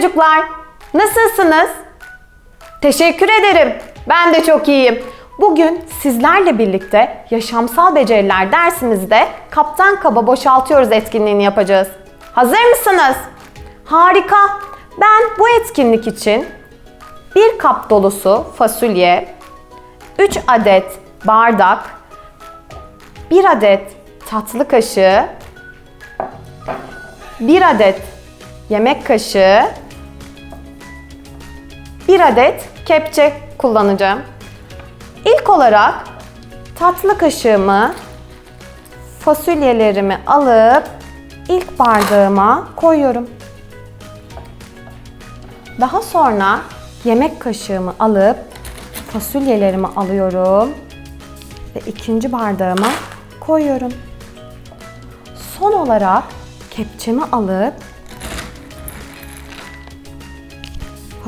çocuklar. Nasılsınız? Teşekkür ederim. Ben de çok iyiyim. Bugün sizlerle birlikte yaşamsal beceriler dersimizde kaptan kaba boşaltıyoruz etkinliğini yapacağız. Hazır mısınız? Harika. Ben bu etkinlik için bir kap dolusu fasulye, 3 adet bardak, 1 adet tatlı kaşığı, 1 adet yemek kaşığı, 1 adet kepçe kullanacağım. İlk olarak tatlı kaşığımı fasulyelerimi alıp ilk bardağıma koyuyorum. Daha sonra yemek kaşığımı alıp fasulyelerimi alıyorum ve ikinci bardağıma koyuyorum. Son olarak kepçemi alıp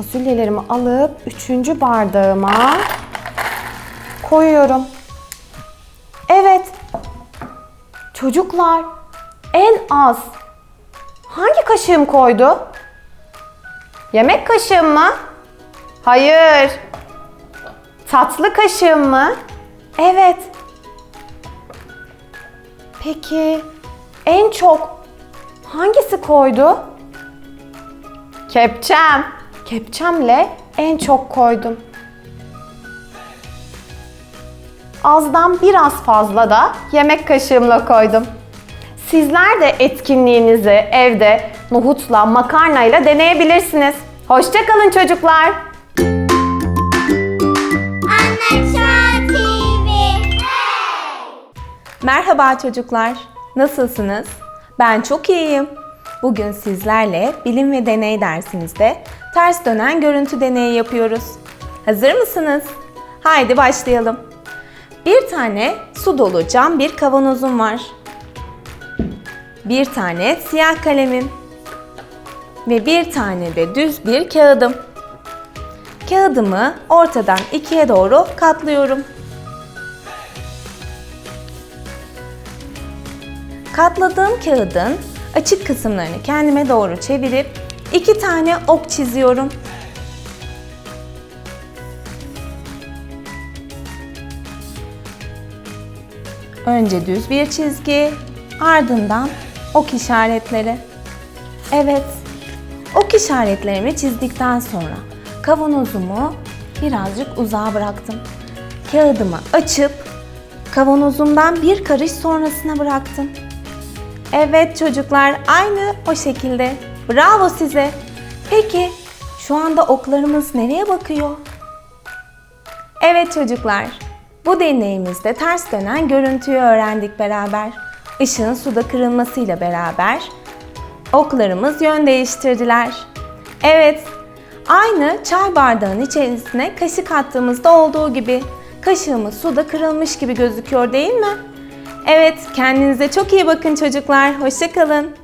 fasulyelerimi alıp üçüncü bardağıma koyuyorum. Evet. Çocuklar en az hangi kaşığım koydu? Yemek kaşığım mı? Hayır. Tatlı kaşığım mı? Evet. Peki en çok hangisi koydu? Kepçem. Kepçemle en çok koydum. Azdan biraz fazla da yemek kaşığımla koydum. Sizler de etkinliğinizi evde nohutla, makarnayla deneyebilirsiniz. Hoşçakalın çocuklar. Merhaba çocuklar. Nasılsınız? Ben çok iyiyim. Bugün sizlerle bilim ve deney dersimizde ters dönen görüntü deneyi yapıyoruz. Hazır mısınız? Haydi başlayalım. Bir tane su dolu cam bir kavanozum var. Bir tane siyah kalemim ve bir tane de düz bir kağıdım. Kağıdımı ortadan ikiye doğru katlıyorum. Katladığım kağıdın açık kısımlarını kendime doğru çevirip iki tane ok çiziyorum. Önce düz bir çizgi, ardından ok işaretleri. Evet, ok işaretlerimi çizdikten sonra kavanozumu birazcık uzağa bıraktım. Kağıdımı açıp kavanozumdan bir karış sonrasına bıraktım. Evet çocuklar aynı o şekilde. Bravo size. Peki şu anda oklarımız nereye bakıyor? Evet çocuklar. Bu deneyimizde ters dönen görüntüyü öğrendik beraber. Işığın suda kırılmasıyla beraber oklarımız yön değiştirdiler. Evet, aynı çay bardağının içerisine kaşık attığımızda olduğu gibi kaşığımız suda kırılmış gibi gözüküyor değil mi? Evet, kendinize çok iyi bakın çocuklar. Hoşçakalın.